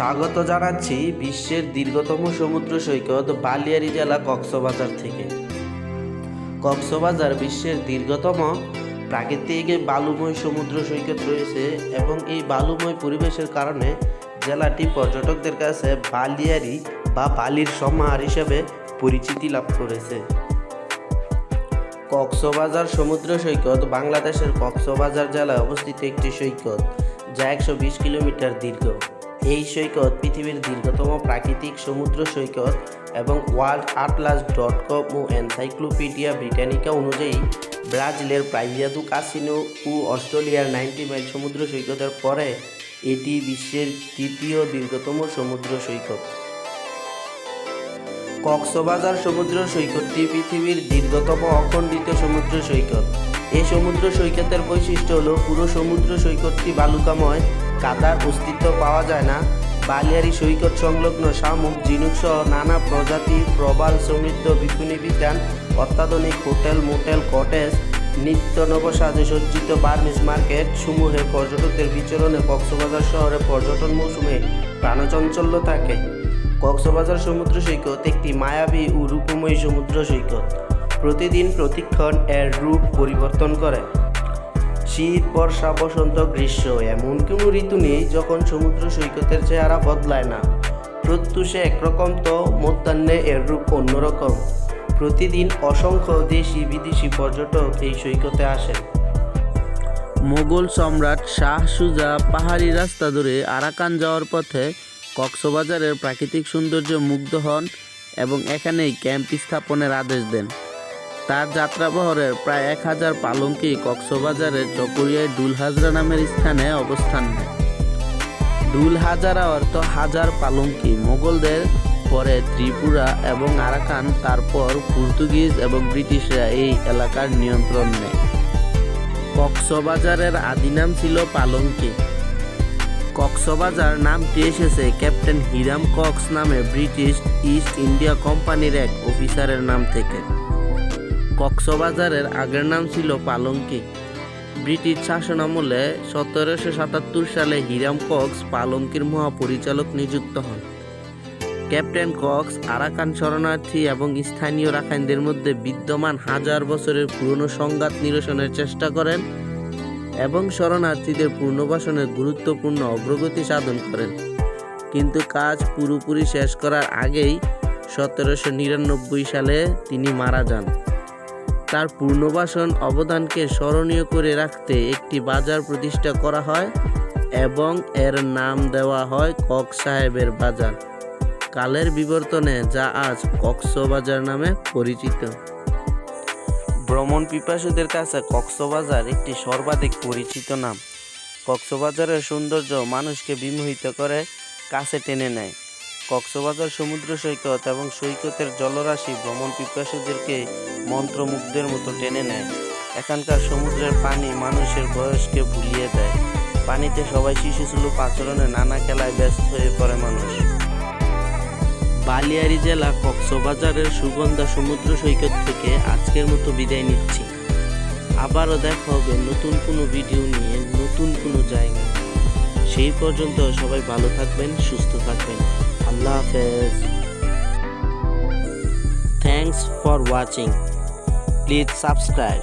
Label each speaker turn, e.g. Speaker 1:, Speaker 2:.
Speaker 1: স্বাগত জানাচ্ছি বিশ্বের দীর্ঘতম সমুদ্র সৈকত বালিয়ারি জেলা কক্সবাজার থেকে। কক্সবাজার বিশ্বের দীর্ঘতম প্রাকৃতিক বালুময় সমুদ্র সৈকত রয়েছে এবং এই বালুময় পরিবেশের কারণে জেলাটি পর্যটকদের কাছে বালিয়ারি বা বালির সমাহার হিসেবে পরিচিতি লাভ করেছে। কক্সবাজার সমুদ্র সৈকত বাংলাদেশের কক্সবাজার জেলায় অবস্থিত একটি সৈকত, যা একশো বিশ কিলোমিটার দীর্ঘ। এই সৈকত পৃথিবীর দীর্ঘতম প্রাকৃতিক সমুদ্র সৈকত এবং ওয়ার্ল্ড আটলাস ডট কম ও এনসাইক্লোপিডিয়া ব্রিটানিকা অনুযায়ী ব্রাজিলের প্রাইজিয়াদু কাসিনো ও অস্ট্রেলিয়ার নাইনটি মাইল সমুদ্র সৈকতের পরে এটি বিশ্বের তৃতীয় দীর্ঘতম সমুদ্র সৈকত। কক্সবাজার সমুদ্র সৈকতটি পৃথিবীর দীর্ঘতম অখণ্ডিত সমুদ্র সৈকত। এই সমুদ্র সৈকতের বৈশিষ্ট্য হল পুরো সমুদ্র সৈকতটি বালুকাময় কাদার অস্তিত্ব পাওয়া যায় না। বালিয়ারি সৈকত সংলগ্ন শামুক, ঝিনুক সহ নানা প্রজাতির প্রবাল সমৃদ্ধ বিপণী বিজ্ঞান অত্যাধুনিক হোটেল, মোটেল, কটেজ, নিত্য নবসাজে সজ্জিত বার্মিজ মার্কেট সমূহে পর্যটকদের বিচরণে কক্সবাজার শহরে পর্যটন মৌসুমে প্রাণচঞ্চল্য থাকে। কক্সবাজার সমুদ্র সৈকত একটি মায়াবী ও রূপময়ী সমুদ্র সৈকত। প্রতিদিন প্রতিক্ষণ এর রূপ পরিবর্তন করে। শীত, বর্ষা, বসন্ত, গ্রীষ্ম এমন কোনো ঋতু নেই যখন সমুদ্র সৈকতের চেহারা বদলায় না। প্রত্যুষে একরকম তো মধ্যাহ্নে এর রূপ অন্যরকম। প্রতিদিন অসংখ্য দেশি বিদেশি পর্যটক এই সৈকতে আসেন। মোগল সম্রাট শাহ সুজা পাহাড়ি রাস্তা ধরে আরাকান যাওয়ার পথে কক্সবাজারের প্রাকৃতিক সৌন্দর্য মুগ্ধ হন এবং এখানেই ক্যাম্প স্থাপনের আদেশ দেন। তার যাত্রাবহরের প্রায় এক হাজার পালঙ্কি কক্সবাজারের চকরিয়ায় ডুলহাজরা নামের স্থানে অবস্থান নেয়। ডুলহাজারা অর্থ হাজার পালঙ্কি। মোগলদের পরে ত্রিপুরা এবং আরাকান, তারপর পর্তুগিজ এবং ব্রিটিশরা এই এলাকার নিয়ন্ত্রণ নেয়। কক্সবাজারের আদি নাম ছিল পালঙ্কি। কক্সবাজার নামটি এসেছে ক্যাপ্টেন হিরাম কক্স নামে ব্রিটিশ ইস্ট ইন্ডিয়া কোম্পানির এক অফিসারের নাম থেকে। কক্সবাজারের আগের নাম ছিল পালঙ্কি। ব্রিটিশ শাসনামলে সতেরোশো সাতাত্তর সালে হিরাম কক্স পালঙ্কির মহাপরিচালক নিযুক্ত হন। ক্যাপ্টেন কক্স আরাকান শরণার্থী এবং স্থানীয় রাখাইনদের মধ্যে বিদ্যমান হাজার বছরের পুরনো সংঘাত নিরসনের চেষ্টা করেন এবং শরণার্থীদের পুনর্বাসনের গুরুত্বপূর্ণ অগ্রগতি সাধন করেন। কিন্তু কাজ পুরোপুরি শেষ করার আগেই সতেরোশো নিরানব্বই সালে তিনি মারা যান। তার পুনর্বাসন অবদানকে স্মরণীয় করে রাখতে একটি বাজার প্রতিষ্ঠা করা হয় এবং এর নাম দেওয়া হয় কক সাহেবের বাজার। কালের বিবর্তনে যা আজ কক্সবাজার নামে পরিচিত। ভ্রমণ পিপাসুদের কাছে কক্সবাজার একটি সর্বাধিক পরিচিত নাম। কক্সবাজারের সৌন্দর্য মানুষকে বিমোহিত করে, কাছে টেনে নেয়। কক্সবাজার সমুদ্র সৈকত এবং সৈকতের জলরাশি ভ্রমণ পিপাসুদেরকে মন্ত্রমুগ্ধের মতো টেনে নেয়। এখানকার সমুদ্রের পানি মানুষের বয়সকে ভুলিয়ে দেয়। পানিতে সবাই শিশু সুলভ আচরণে নানা খেলায় ব্যস্ত হয়ে পড়ে মানুষ। বালিয়ারি জেলা কক্সবাজারের সুগন্ধা সমুদ্র সৈকত থেকে আজকের মতো বিদায় নিচ্ছি। আবারও দেখা হবে নতুন কোনো ভিডিও নিয়ে, নতুন কোনো জায়গায়। সেই পর্যন্ত সবাই ভালো থাকবেন, সুস্থ থাকবেন। আল্লাহ হাফেজ। Thanks for watching please subscribe